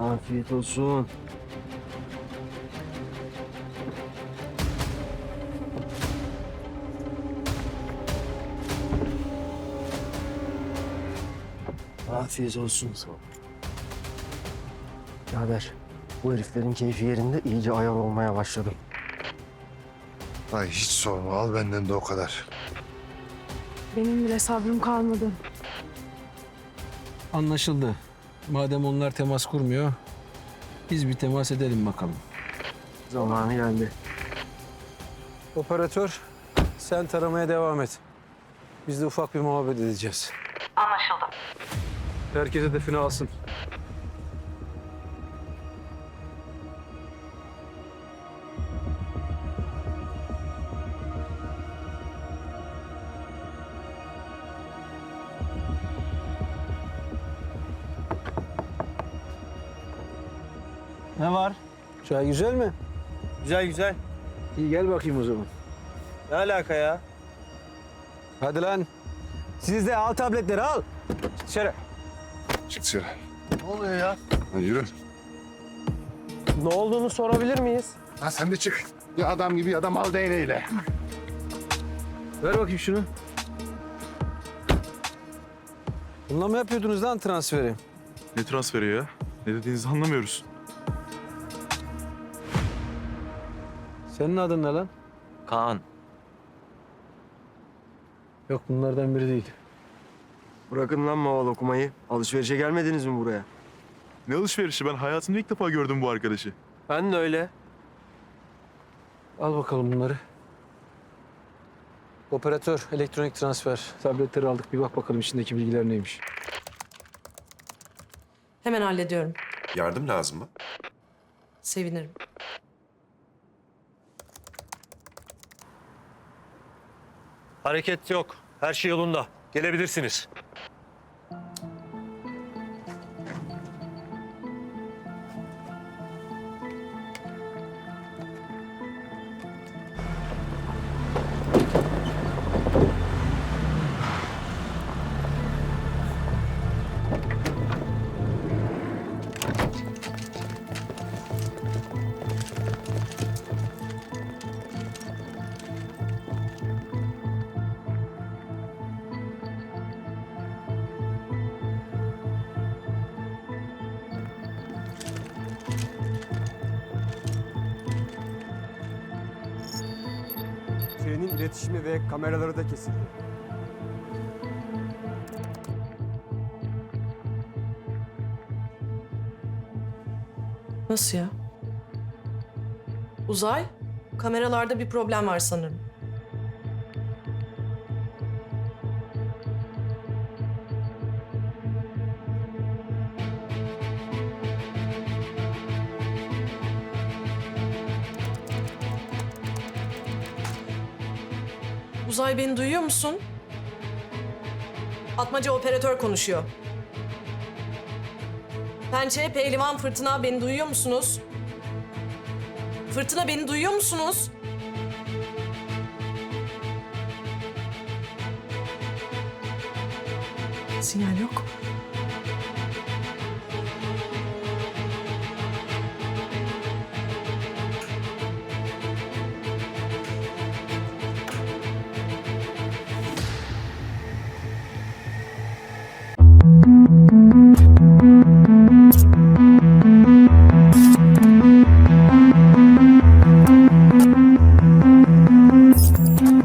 Afiyet olsun. Afiyet olsun. Birader, bu heriflerin keyfi yerinde iyice ayar olmaya başladım. Ay hiç sorma al benden de o kadar. Benim bile sabrım kalmadı. Anlaşıldı. Madem onlar temas kurmuyor, biz bir temas edelim bakalım. Zamanı geldi. Operatör, sen taramaya devam et. Biz de ufak bir muhabbet edeceğiz. Anlaşıldı. Herkes hedefini alsın. Ne var? Çay güzel mi? Güzel güzel. İyi gel bakayım o zaman. Ne alaka ya? Hadi lan. Siz de al tabletleri al. Dışarı. Çık dışarı. Ne oluyor ya? Hadi yürü. Ne olduğunu sorabilir miyiz? Ha sen de çık. Ya adam gibi adam al değneğiyle. Ver bakayım şunu. Bununla mı yapıyordunuz lan transferi? Ne transferi ya? Ne dediğinizi anlamıyoruz. Senin adın ne lan? Kaan. Yok bunlardan biri değil. Bırakın lan maval okumayı. Alışverişe gelmediniz mi buraya? Ne alışverişi? Ben hayatımda ilk defa gördüm bu arkadaşı. Ben de öyle. Al bakalım bunları. Operatör, elektronik transfer. Tabletleri aldık. Bir bak bakalım içindeki bilgiler neymiş. Hemen hallediyorum. Yardım lazım mı? Sevinirim. Hareket yok. Her şey yolunda. Gelebilirsiniz. Trenin iletişimi ve kameraları da kesildi. Nasıl ya? Uzay, kameralarda bir problem var sanırım. Uzay beni duyuyor musun? Atmaca operatör konuşuyor. Pençe, Pehlivan, Fırtına beni duyuyor musunuz? Fırtına beni duyuyor musunuz? Sinyal yok.